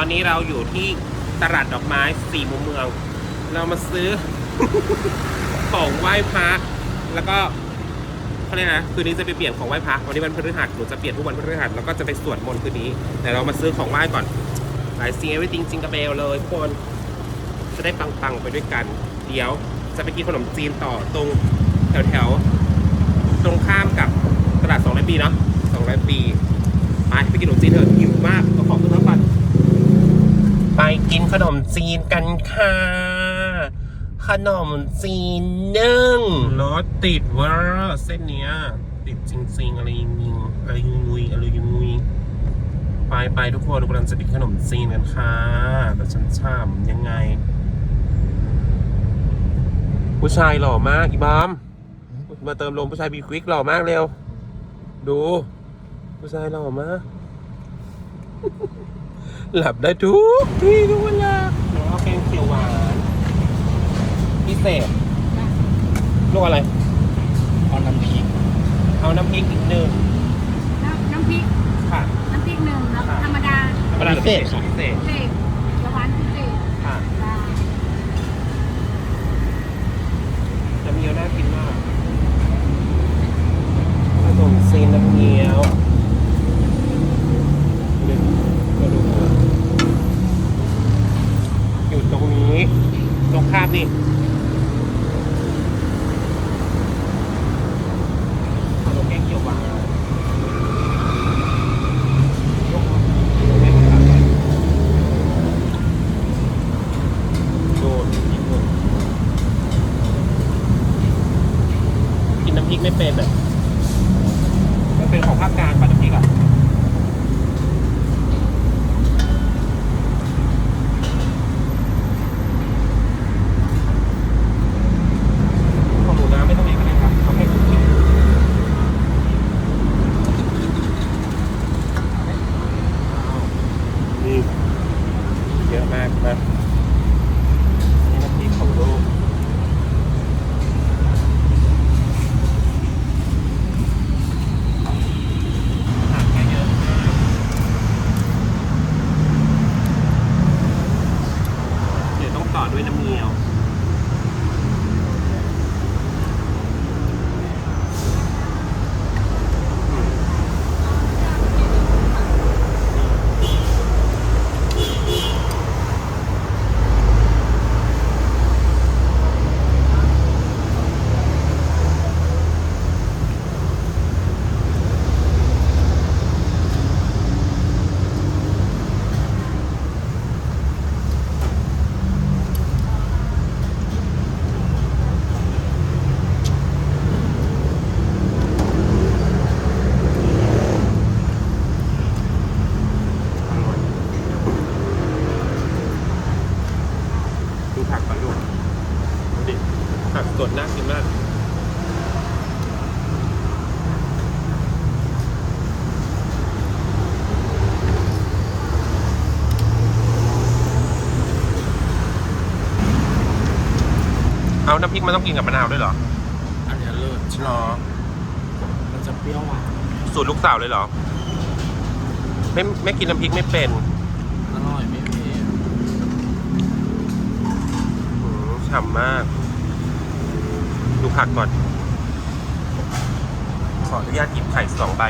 ตอนนี้เราอยู่ที่ตลาดดอกไม้สี่มุมเมือง เรามาซื้อ ของไหว้พระแล้วก็เขาเรียกนะคืนนี้จะไปเปลี่ยนของไหว้พระวันนี้วันพฤหัสหนูจะเปลี่ยนทุกวันพฤหัสแล้วก็จะไปสวดมนต์คืนนี้ แต่เรามาซื้อของไหว้ก่อนหลายซีเอวิติงจิงกระเบลเลยคนจะได้ปังๆไปด้วยกัน เดี๋ยวจะไปกินขนมจีนต่อตรงแถวๆตรงข้ามกับตลาด200ปีเนาะ200ปีไปไปกินขนมจีนเถอะหิวมากก็ขอ ไปกินขนมจีนกันค่ะ ขนมจีนนึ่งรถติดว่าเส้นเนี้ย ติดจริงๆ อะไรยิงยิงอะไรยุงยุยอะไรยุงยุยไปไปทุกคนกำลังจะกินขนมจีนกันค่ะแต่ฉันช่ำยังไง ผู้ชายหล่อมากอีบอมมาเติมลมผู้ชายบีควิกหล่อมากเร็ว ดู ผู้ชายหล่อมาก หลับได้ทุกที่ทุกเวลาแล้วก็แกงเขียวหวานพิเศษลูกอะไร เอาน้ำพริก เอาน้ำพริกอีกหนึ่งน้ำน้ำพริก ค่ะ น้ำพริกหนึ่งแล้วธรรมดา ธรรมดาหรือพิเศษพิเศษเศษเดี๋ยวหวานพิเศษ ค่ะ จ้า น้ำเงี้ยวน่ากินมากขนมซีนน้ำเงี้ยวนี่มาดูอยู่ตรงนี้ ตรงข้ามนี่ขนมแกงเขียวหวานโดนอีกหนึ่ง กินน้ำพริกไม่เป็นอะมันเป็นของภาคกลางป่ะน้ำพริกอะ ของหนูน้ำไม่ต้องเองก็ได้ครับเขาให้คุณกินนี่ เยอะมากนะนี่น้ำพริกของลูก ผักก็เยอะมากเดี๋ยวต้องต่อด้วยน้ำเงี้ยว ดูผักก่อนลูกดูดิ ผักสดน่ากินมากเอาน้ำพริกมันต้องกินกับมะนาวด้วยเหรออันเนี้ยเลิศหรอ มันจะเปรี้ยวหวานสูตรลูกสาวเลยเหรอ ไม่ไม่กินน้ำพริกไม่เป็นอร่อยไม่เผ็ดหืมฉ่ำมาก ดูผักก่อน ขออนุญาตหยิบไข่สองใบ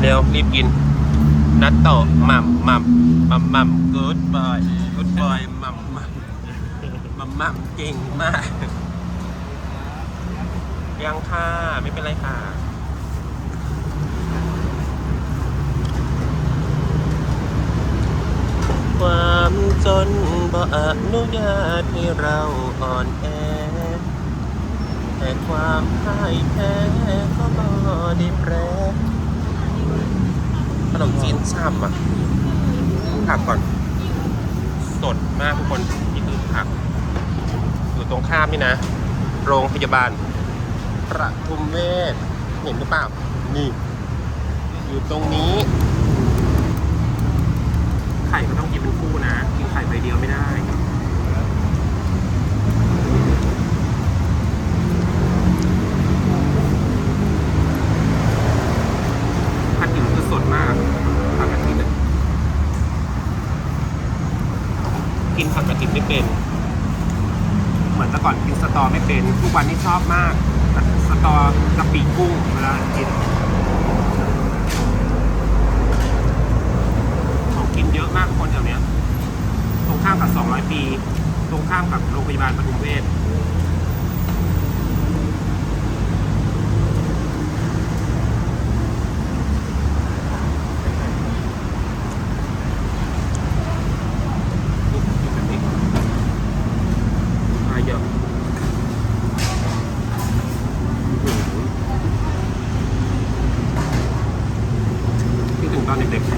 เร็ว รีบกิน นัตโตะหม่ำหม่ำหม่ำหม่ำ good boy good boy หม่ำหม่ำหม่ำหม่ำเก่งมาก ยังค่ะ ไม่เป็นไรค่ะ ความ จนบ่อนุญาตให้เราอ่อนแอ แต่ความพ่ายแพ้ก็บ่ได้แปรขนมจีนช่ำอะผักก่อน สดมากทุกคนนี่คือผัก อยู่ตรงข้ามนี่นะ โรงพยาบาลประทุมเวชเห็นหรือเปล่า นี่ อยู่ตรงนี้ ไข่ก็ต้องกินเป็นคู่นะ กินไข่ใบเดียวไม่ได้ กวันนี้ชอบมาก สตอกะปิกุ้งเวลากินของกินเยอะมากคนแถวเนี้ย ตรงข้ามกับ 200 ปี ตรงข้ามกับโรงพยาบาลปทุมเวช นี่กินแบบนี้มาเยอะอื้อหือคิดถึงตอนเด็กๆ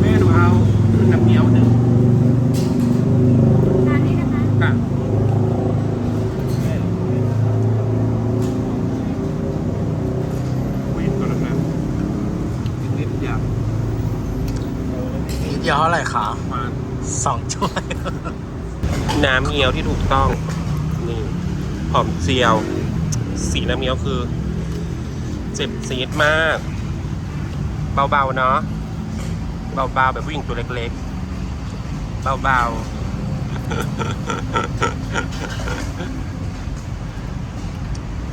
แม่หนูเอาน้ำเงี้ยวหนึ่ง ทานนี้นะคะ ค่ะวินก่อนแล้วกันนิดๆอยาก นิด เดียวเท่าไหร่คะมาสองถ้วย น้ำเงี้ยวที่ถูกต้อง นี่หอมเจียว สีน้ำเงี้ยวคือ เจ็บซีดมาก เบาๆเนาะ เบาๆแบบผู้หญิงตัวเล็กๆ เบา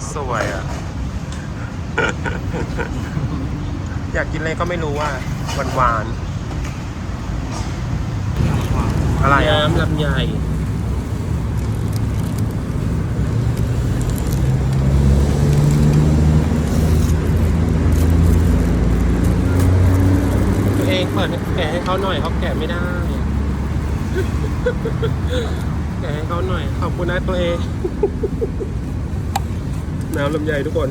ๆ สวยอะ อยากกินอะไรก็ไม่รู้อะหวานๆ อะไรน้ำลำไยตัวเองเปิดแกะให้เขาหน่อยเขาแกะไม่ได้ แกะให้เขาหน่อย ขอบคุณนะตัวเอง น้ำลำไยทุกคน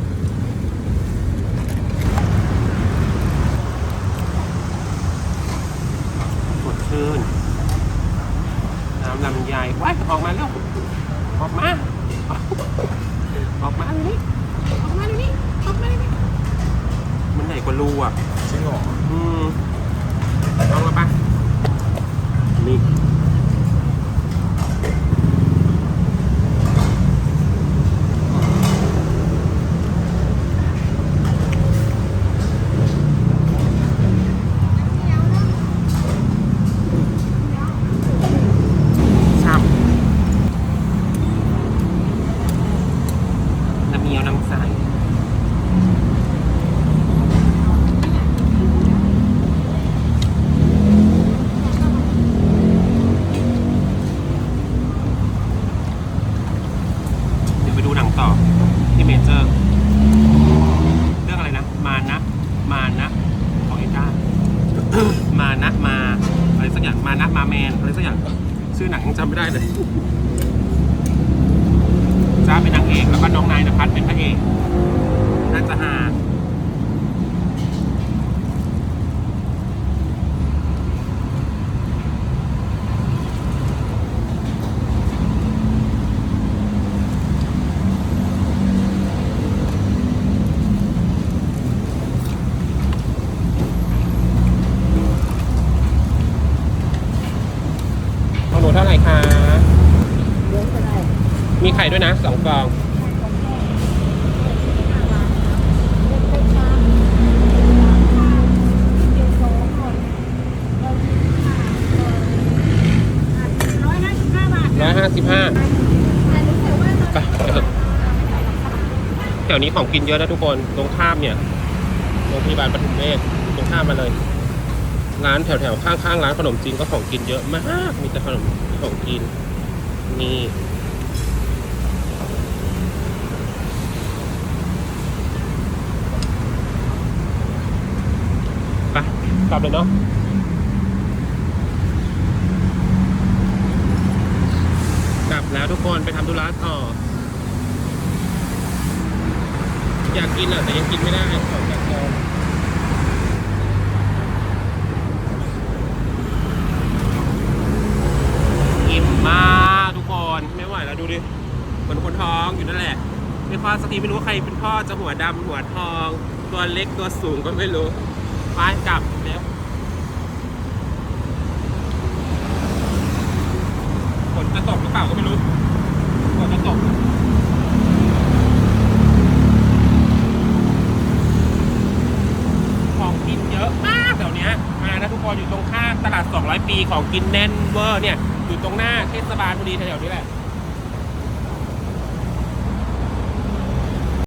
สดชื่น น้ำลำไยว้ายออกมาแล้วออกมา ออกมาเลยนี่ออกมาเลยนี่ออกมาเลยนี่มันใหญ่กว่ารูอะ จริงเหรออืม ที่เมเจอร์เรื่องอะไรนะ มานะ มานะของเอจ้ามานะมาอะไรสักอย่างมานะมาแมนอะไรสักอย่างชื่อหนังยังจำไม่ได้เลยจ้าเป็นนางเอกแล้วก็น้องนายนภัสเป็นพระเอกน่าจะหา ของหนูเท่าไห ร่คะเลี้ยงไปได้มีไข่ด้วยนะสองฟองร้อยห้าสิบห้าบาทร้อยห้าสิบห้าแต่รู้สึกว่าไปไปเถอะแถวนี้ของกินเยอะนะทุกคน ตรงข้ามเนี่ย โรงพยาบาลปทุมเวชตรงข้ามมาเลย ร้านแถวๆข้างๆร้านขนมจีนก็ของกินเยอะมาก มีแต่ขนมของกิน นี่ไปกลับเลยเนาะกลับแล้วทุกคนไปทำธุระต่อ อยากกินอะแต่ยังกินไม่ได้ของจากกองอิ่มมากทุกคนไม่ไหวแล้วดูดิคนคนท้องอยู่นั่นแหละไม่ พอสักทีไม่รู้ว่าใครเป็นพ่อจะหัวดำหัวทอง ตัวเล็กตัวสูงก็ไม่รู้ไปกลับเร็วฝนจะตกหรือเปล่าก็ไม่รู้ฝนจะตกของกินเยอะมากแถวนี้มานะทุกคนอยู่ตรงข้ามตลาด 200 ปีของกินแน่นเวอร์เนี่ย อยู่ตรงหน้าเทศบาลพอดีแถวๆนี้แหละ